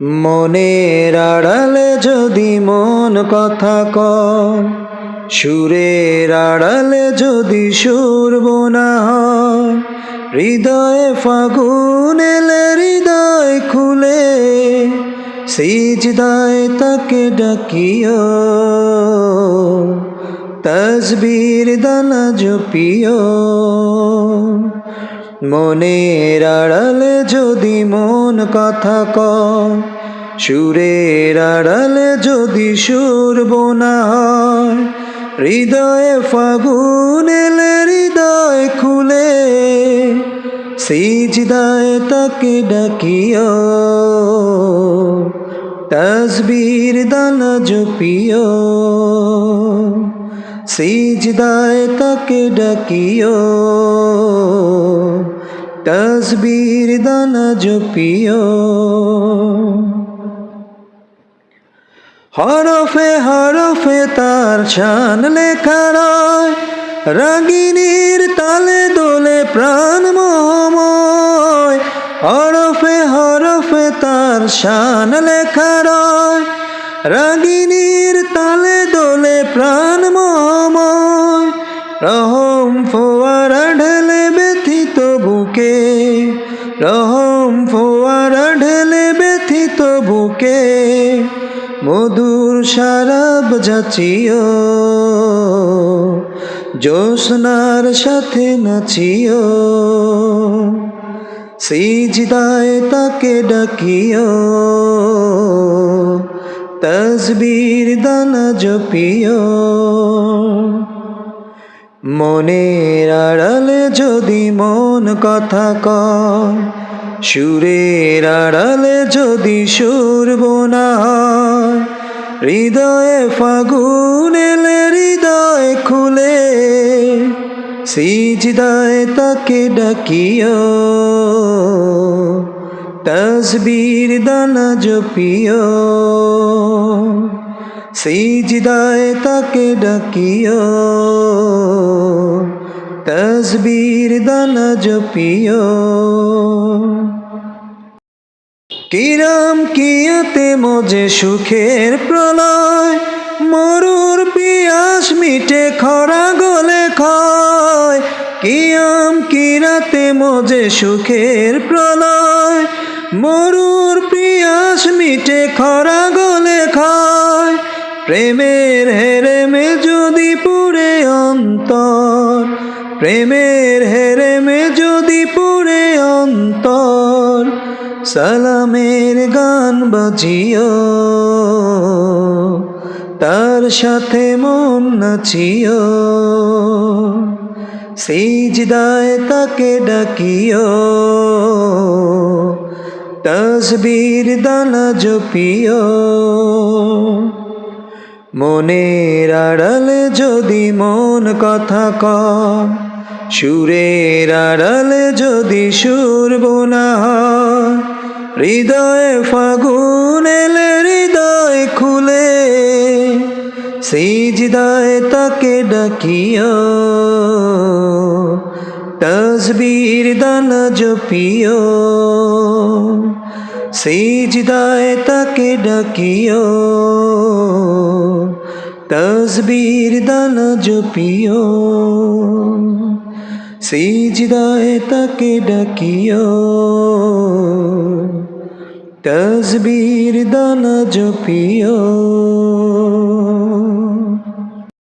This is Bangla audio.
মনের আড়ালে যদি মন কথা কয়, সুরের আড়ালে যদি সুর বোনা হয়, হৃদয়ে ফাগুন এলে হৃদয় খুলে, সিজদায় তাকে ডাকিও তসবির দানা জপিও। মনের আড়ালে যদি মন কথা কয়, সুরের আড়ালে যদি সুর বোনা হয় হৃদয়ে ফাগুন হৃদয় খুলে, সিজদায় তাকে ডাকিও তসবির দানা জপিও, সিজদায় তাকে ডাকিও। তসবির দানা জপিও হরফে হরফে তার শান লেখা রয়, রাগিনীর তালে দোলে প্রাণ মোহময়। হরফে হরফে তার শান লেখা রয়, রাগিনীর তালে দোলে প্রাণ মোহময়। রহম ফোয়ারা বুকে মধুর শারাব যাচিও জোসনার সাথে নাচিও। সিজদায় তাকে ডাকিও তসবির দানা জপিও। মনের আড়ালে যদি মন কথা কয় সুরের আড়ালে যদি সুর বোনা হয় হৃদয়ে ফাগুন এলে হৃদয় খুলে, সিজদায় তাকে ডাকিও তসবির দানা জপিও, সিজদায় তাকে ডাকিও। তসবির দানা জপিও। কিরাম কিয়াতে মজে সুখের প্রলয়? মরুর পিয়াস মিটে খরা গলে খয় কিয়াম কিরাতে মজে সুখের প্রলয়? মরুর পিয়াস মিটে খরা গলে খায় প্রেমের হেরেমে যদি পুরে অন্তর। প্রেমের হেরেমে যদি পুরে অন্তর, সালামের গান বাজিও। তার সাথে মন নাচিও। সিজদায় তাকে ডাকিও। তসবির দানা জপিও। মনের আড়ালে যদি মন কথা কয় সুরের আড়ালে যদি সুর বোনা হৃদয়ে ফাগুন এলে হৃদয় খুলে, সিজদায় তাকে ডাকিও তসবির দানা জপিও, সিজদায় তাকে ডাকিও তসবির দান জপিও। সিজদায় তাকে ডাকিও। তসবীর দানা জপিও।